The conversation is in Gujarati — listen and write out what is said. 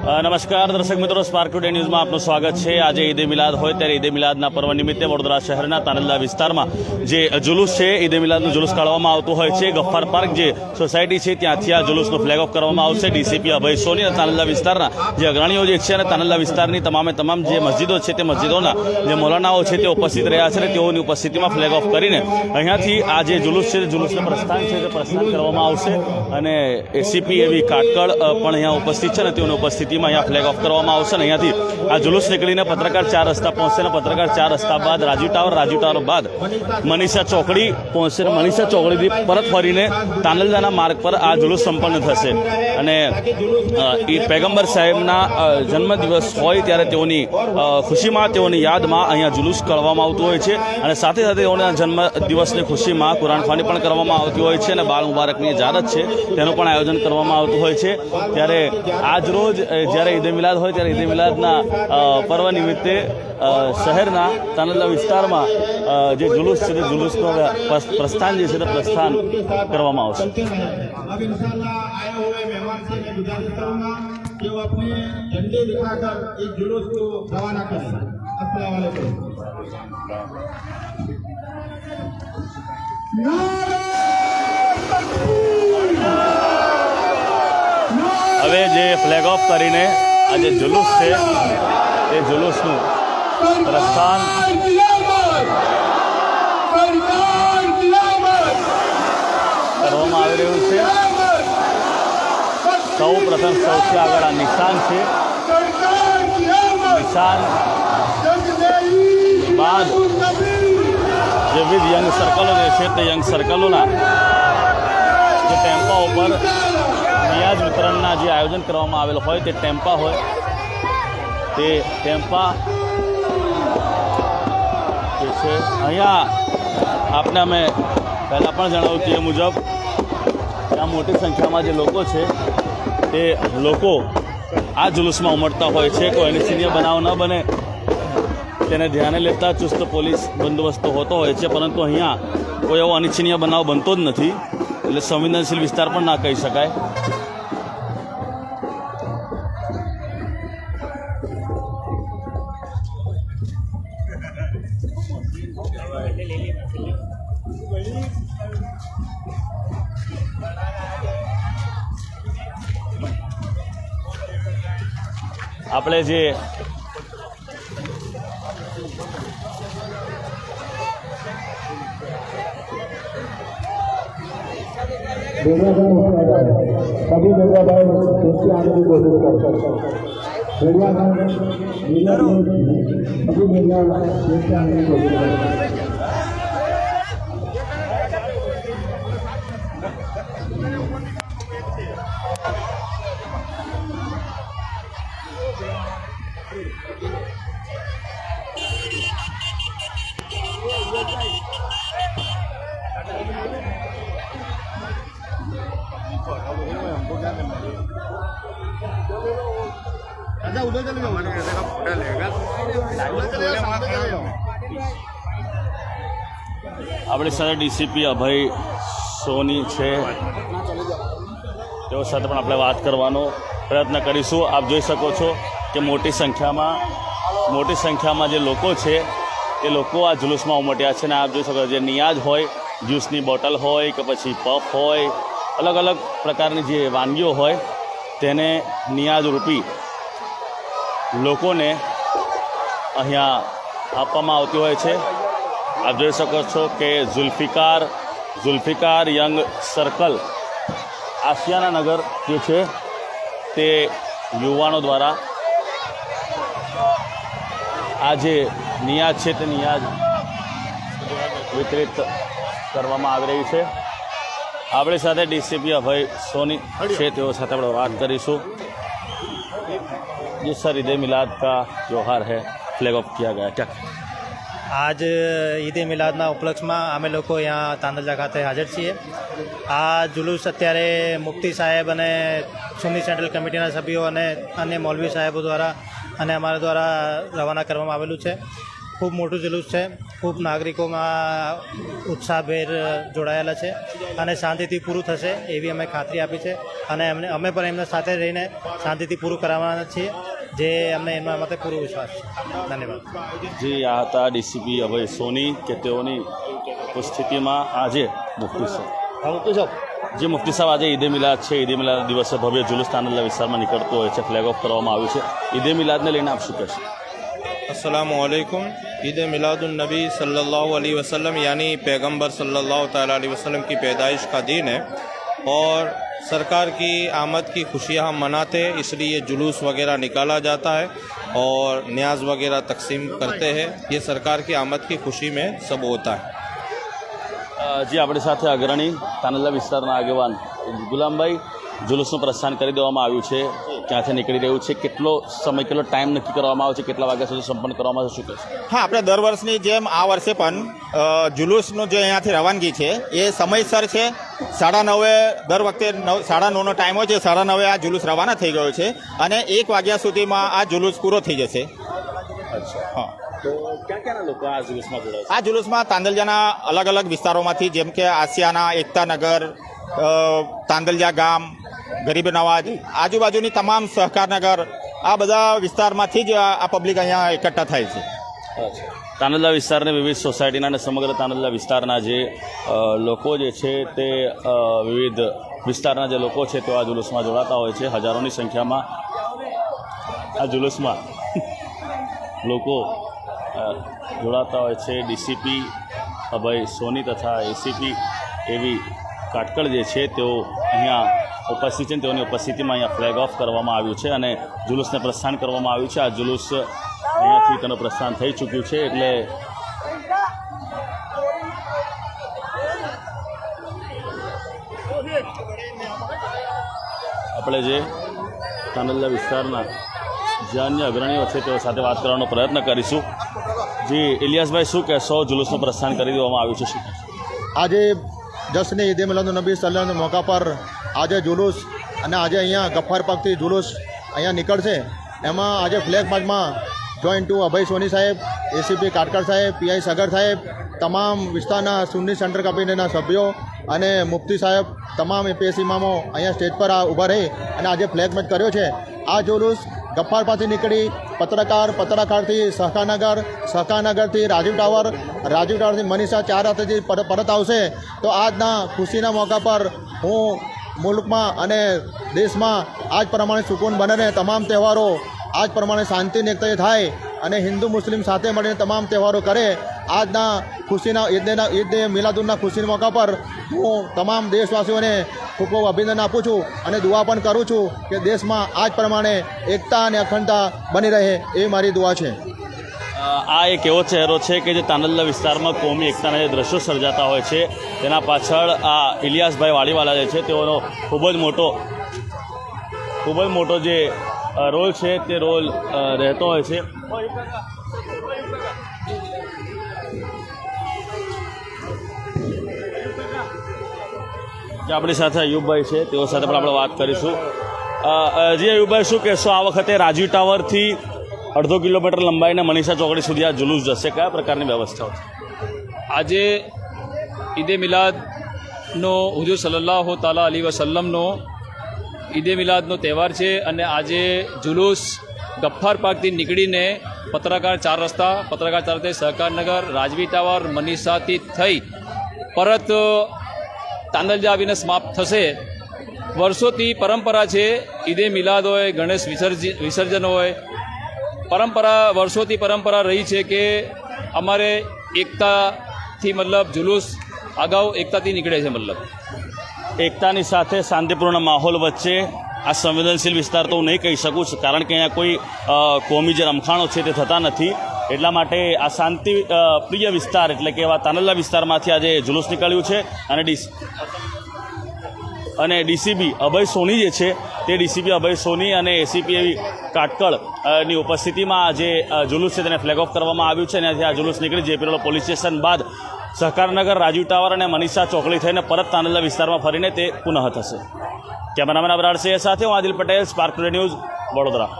નમસ્કાર, દર્શક મિત્રો સ્પાર્ક ટુડે ન્યૂઝમાં આપનું સ્વાગત છે. આજે ઈદે મિલાદ હોય ત્યારે ઈદે મિલાદના પર્વ નિમિત્તે વડોદરા શહેરના તાનંદલા વિસ્તારમાં જે જુલુસ છે, ઈદે મિલાદનું જુલુસ કાઢવામાં આવતું હોય છે. ગફ્ફાર પાર્ક જે સોસાયટી છે, ત્યાંથી આ જુલુસનો ફ્લેગ ઓફ કરવામાં આવશે. ડીસીપી અભય સોની અને તાનંદલા વિસ્તારના જે અગ્રણીઓ જે છે અને તાનંદલા વિસ્તારની તમામે તમામ જે મસ્જિદો છે, તે મસ્જિદોના જે મોલાનાઓ છે તે ઉપસ્થિત રહ્યા છે અને તેઓની ઉપસ્થિતિમાં ફ્લેગ ઓફ કરીને અહીંયાથી આ જે જુલુસ છે જુલુસનું પ્રસ્થાન છે, તે પ્રસ્થાન કરવામાં આવશે. અને એસીપી એવી કાટકળ પણ અહીંયા ઉપસ્થિત છે અને તેઓની ઉપસ્થિતિમાં અહીંયા ફ્લેગ ઓફ કરવામાં આવશે ને અહીંયાથી આ જુલુસ નીકળીને પત્રકાર ચાર રસ્તા પહોંચશે ને પત્રકાર ચાર રસ્તા બાદ રાજીવ ટાવર રાજીવ ટાવર બાદ મનીષા ચોકડી પહોંચશે ને મનીષા ચોકડીથી પરત ફરીને તાનલદાના માર્ગ પર આ જુલુસ સંપન્ન થશે. અને એ પેગમ્બર સાહેબના જન્મદિવસ હોય ત્યારે તેઓની ખુશીમાં તેઓની યાદમાં અહીંયા જુલુસ કરવામાં આવતું હોય છે. અને સાથે સાથે તેઓના જન્મદિવસની ખુશીમાં કુરાન ખાની પણ કરવામાં આવતી હોય છે અને બાળ મુબારકની જારત છે. તેનું પણ આયોજન કરવામાં આવતું હોય છે. ત્યારે આજ રોજ અ, જ્યારે ઈદે મિલાદ હોય ત્યારે ઈદે મિલાદના અ, પર્વ નિમિત્તે અ, શહેરના તાનંદલા વિસ્તારમાં અ, જે જુલુસ છે તે જુલુસનું પ્રસ- પ્રસ્થાન જે છે તે પ્રસ્થાન કરવામાં આવશે अब इंशाल्लाह आए हुए मेहमान से मैं गुजारिश करूंगा कि वो अपने झंडे दिखाकर इस जुलूस को रवाना करें अस्सलाम वालेकुम હવે જે ફ્લેગ ઓફ કરીને આ જે જુલુસ છે તે જુલુસનું પ્રસ્થાન. કરવામાં આવી રહ્યું છે. સૌ પ્રથમ સૌથી આગળ આ નિશાન છે. નિશાન બાદ જે વિવિધ યંગ સર્કલો જે છે તે યંગ સર્કલોના જે ટેમ્પા ઉપર નિયાજ વિતરણના જે આયોજન કરવામાં આવેલ હોય તે ટેમ્પા હોય. તે ટેમ્પા જે છે, અહીંયા આપને અમે પહેલાં પણ જણાવ્યું એ મુજબ ત્યાં મોટી સંખ્યામાં જે લોકો છે, તે લોકો આ જુલુસમાં ઉમટતા હોય છે. કોઈ અનિચ્છનીય બનાવ ન બને. તેને ધ્યાને લેતા ચુસ્ત પોલીસ બંદોબસ્ત હોતો હોય છે, પરંતુ અહીંયા કોઈ એવો અનિચ્છનીય બનાવ બનતો જ નથી. એટલે સંવેદનશીલ વિસ્તાર પણ ના કહી શકાય. આપણે જે सभी जगह पर उसके आने की कोशिश करते हैं मीडिया में मीडिया में सभी मीडिया उसके आने की कोशिश करते हैं આપણી સાથે ડીસીપી અભય સોની છે. તેઓ સાથે પણ આપણે વાત કરવાનો પ્રયત્ન કરીશું. આપ જોઈ શકો છો કે મોટી સંખ્યામાં મોટી સંખ્યામાં જે લોકો છે એ લોકો આ જુલુસમાં ઉમટ્યા છે. ને આપ જોઈ શકો છો જે નિયાજ હોય જ્યુસની બોટલ હોય કે પછી પફ હોય અલગ અલગ પ્રકારની જે વાનગીઓ હોય તેને નિયાજ રૂપી લોકોને અહીંયા આપવામાં આવતી હોય છે. આપ જોઈ શકો છો કે ઝુલ્ફિકાર ઝુલ્ફિકાર યંગ સર્કલ આસિયાના નગર જે છે તે યુવાનો દ્વારા આ જે નિયાજ છે તે નિયાજ વિતરિત કરવામાં આવી રહી છે. આપણી સાથે ડીસીપી અભય સોની છે, તેઓ સાથે આપણે વાત કરીશું. जी सर ईद मिलाद का त्यौहार है फ्लैग ऑफ किया गया क्या આજ ઈદ એ મિલાદના ઉપલક્ષમાં અમે લોકો અહીંયા તાંદલજા ખાતે હાજર છીએ આ જુલુસ અત્યારે મુફ્તી સાહેબ અને સુન્ની સેન્ટ્રલ કમિટીના સભ્યો અને અન્ય મૌલવી સાહેબો દ્વારા અને અમારા દ્વારા રવાના કરવામાં આવેલું છે ખૂબ મોટું જુલુસ છે ખૂબ નાગરિકોમાં ઉત્સાહભેર જોડાયેલા છે અને શાંતિથી પૂરું થશે એવી અમે ખાતરી આપી છે અને એમને અમે પણ એમના સાથે રહીને શાંતિથી પૂરું કરાવવાના છીએ જે અમને એમના માટે પૂરો વિશ્વાસ છે ધન્યવાદ જી આ હતા ડીસીપી અભય સોની કે તેઓની ઉપસ્થિતિમાં આજે મુફ્તી સાહેબ જે મુફ્તી સાહેબ આજે ઈદે મિલાદ છે ઈદે મિલાદ દિવસે ભવ્ય જુલુસ તાનલ્લા વિસ્તારમાં નીકળતો હોય છે ફ્લેગ ઓફ કરવામાં આવ્યું છે ઈદે મિલાદને લઈને આપ શું કહેશો असलकुम ईद मिलादुलनबी सल्लल्लाहु अलैहि वसल्लम यानी पैगंबर सल्लल्लाहु ताला अलैहि वसल्लम की पैदाइश का दिन है और सरकार की आमद की खुशियाँ हम मनाते हैं इसलिए जुलूस वगैरह निकाला जाता है और न्याज वगैरह तकसीम करते हैं ये सरकार की आमद की खुशी में सब होता है અ, જે આપણી સાથે અગ્રણી તાનલ્લા વિસ્તારના આગેવાન ગુલામભાઈ જુલુસનું પ્રસ્થાન કરી દેવામાં આવ્યું છે. ક્યાંથી નીકળી રહ્યું છે? કેટલો સમય કેટલો ટાઈમ નક્કી કરવામાં આવે છે? કેટલા વાગ્યા સુધી સંપન્ન કરવામાં આવશે? શું કહેશો? હા આપણે દર વર્ષની જેમ આ વર્ષે પણ જુલુસનું જે અહીંયાથી રવાનગી છે એ સમયસર છે. સાડા નવે દર વખતે નવ સાડા નવનો ટાઈમ હોય છે સાડા નવે આ જુલુસ રવાના થઈ ગયો છે અને એક વાગ્યા સુધીમાં આ જુલુસ પૂરો થઈ જશે. અચ્છા. હા. આ જુલુસમાં તાંદલજાના અલગ અલગ વિસ્તારોમાંથી જેમ કે આસિયાના એકતાનગર અ, તાંદલજા ગામ ગરીબ નવાજ આજુબાજુની તમામ સહકારનગર આ બધા વિસ્તારમાંથી જ આ પબ્લિક અહીંયા એકઠા થાય છે. તાનલા વિસ્તારની વિવિધ સોસાયટીના અને સમગ્ર તાનલા વિસ્તારના જે લોકો જે છે તે વિવિધ વિસ્તારના જે લોકો છે તેઓ આ જુલુસમાં જોડાતા હોય છે. હજારોની સંખ્યામાં આ જુલુસમાં લોકો જોડાતા હોય છે. ડીસીપી અભય સોની તથા એસીપી એવી કાટકળ જે છે, તેઓ અહીંયા ઉપસ્થિત છે તેઓની ઉપસ્થિતિમાં અહીંયા ફ્લેગ ઓફ કરવામાં આવ્યું છે અને જુલુસને પ્રસ્થાન કરવામાં આવ્યું છે. આ જુલુસ અહીંયાથી તેનું પ્રસ્થાન થઈ ચૂક્યું છે એટલે આપણે જે તાનલ્લા વિસ્તારના જે અન્ય અગ્રણીઓ છે, તેઓ સાથે વાત કરવાનો પ્રયત્ન કરીશું. જી, ઇલિયાસભાઈ, શું કહેશો? જુલુસનું પ્રસ્થાન કરી દેવામાં આવ્યું છે આજે જશ્ન ઈદે મિલાદુ નબી સલ્લાના મોકા પર આજે જુલુસ અને આજે અહીંયા ગફ્ફાર પાકથી જુલુસ અહીંયા નીકળશે. એમાં આજે ફ્લેગ માર્ચમાં જોઈન્ટ ટુ અભય સોની સાહેબ, એસીપી કાટકર સાહેબ પીઆઈ સગર સાહેબ, તમામ વિસ્તારના સુન્ની સેન્ટર કમિટીના સભ્યો અને મુફ્તી સાહેબ, તમામ એપીએસ ઇમામો અહીંયા સ્ટેજ પર ઊભા રહી અને આજે ફ્લેગ મેચ કર્યો છે. આ જુલુસ ગફ્ફાર પાસેથી નીકળી પત્રકાર, પત્રકારથી સહકારનગર, સહકારનગરથી રાજીવ ટાવર, રાજીવ ટાવરથી મનીષા ચાર હાથેથી પર- પરત આવશે, તો આજના ખુશીના મોકા પર હું મુલ્કમાં અને દેશમાં આજ પ્રમાણે સુકૂન બને તમામ તહેવારો આજ પ્રમાણે શાંતિ નિકતે થાય. અને હિન્દુ મુસ્લિમ સાથે મળીને તમામ તહેવારો કરે. આજના ખુશીના ઈદના ઈદ મિલાદુલના ખુશીના મોકા પર હું તમામ દેશવાસીઓને ખૂબ ખૂબ અભિનંદન આપું છું અને દુઆ પણ કરું છું કે દેશમાં આજ પ્રમાણે એકતા અને અખંડતા બની રહે એ મારી દુઆ છે. આ એક એવો ચહેરો છે કે જે તાનલ્લા વિસ્તારમાં કોમી એકતાના જે દ્રશ્યો સર્જાતા હોય છે. તેના પાછળ આ ઇલિયાસભાઈ વાડીવાલા જે છે, તેઓનો ખૂબ જ મોટો ખૂબ જ મોટો જે રોલ છે તે રોલ રહેતો હોય છે. આપણી સાથે અયુબભાઈ છે, તેઓ સાથે પણ આપણે વાત કરીશું. જી અયુબભાઈ, શું કહેશો? આ વખતે રાજીવ ટાવરથી અડધો કિલોમીટર લંબાઈને મનીષા ચોકડી સુધી આ જુલુસ જશે. કયા પ્રકારની વ્યવસ્થાઓ છે આજે ઈદે મિલાદનો હુજુર સલ્લલ્લાહુ તાલા અલી વસલ્લમનો ઈદે મિલાદનો તહેવાર છે અને આજે જુલુસ ગફ્ફાર પાર્કથી નીકળીને પત્રકાર ચાર રસ્તા, પત્રકાર ચાર રસ્તે સહકારનગર રાજવી ટાવર, મનીષાથી થઈ પરત તાંદલજા આવીને સમાપ્ત થશે. વર્ષોથી પરંપરા છે, ઈદે મિલાદ હોય, ગણેશ વિસર્જ, વિસર્જન હોય. પરંપરા, વર્ષોથી પરંપરા રહી છે કે અમારે એકતાથી મતલબ જુલુસ અગાઉ એકતાથી નીકળે છે મતલબ? એકતાની સાથે શાંતિપૂર્ણ માહોલ વચ્ચે આ સંવેદનશીલ વિસ્તાર તો હું નહીં કહી શકું છું, કારણ કે અહીંયા કોઈ કોમી જે રમખાણો છે તે થતા નથી. એટલા માટે આ શાંતિ પ્રિય વિસ્તાર એટલે કે એવા તાનલ્લા વિસ્તારમાંથી આજે જુલુસ નીકળ્યું છે અને ડીસ અને ડીસીબી અભય સોની જે છે તે ડીસીબી અભય સોની અને એસીપી એવી કાટકળની ઉપસ્થિતિમાં આજે જુલુસ છે તેને ફ્લેગ ઓફ કરવામાં આવ્યું છે અને આ જુલુસ નીકળી, જે પેલો પોલીસ સ્ટેશન બાદ સહકારનગર રાજીવ ટાવર અને મનીષા ચોકડી થઈને પરત તાનલ્લા વિસ્તારમાં ફરીને તે પુનઃ થશે. કેમેરામેન અબરાર સિંહ સાથે હું આદિલ પટેલ, સ્પાર્ક ન્યૂઝ વડોદરા.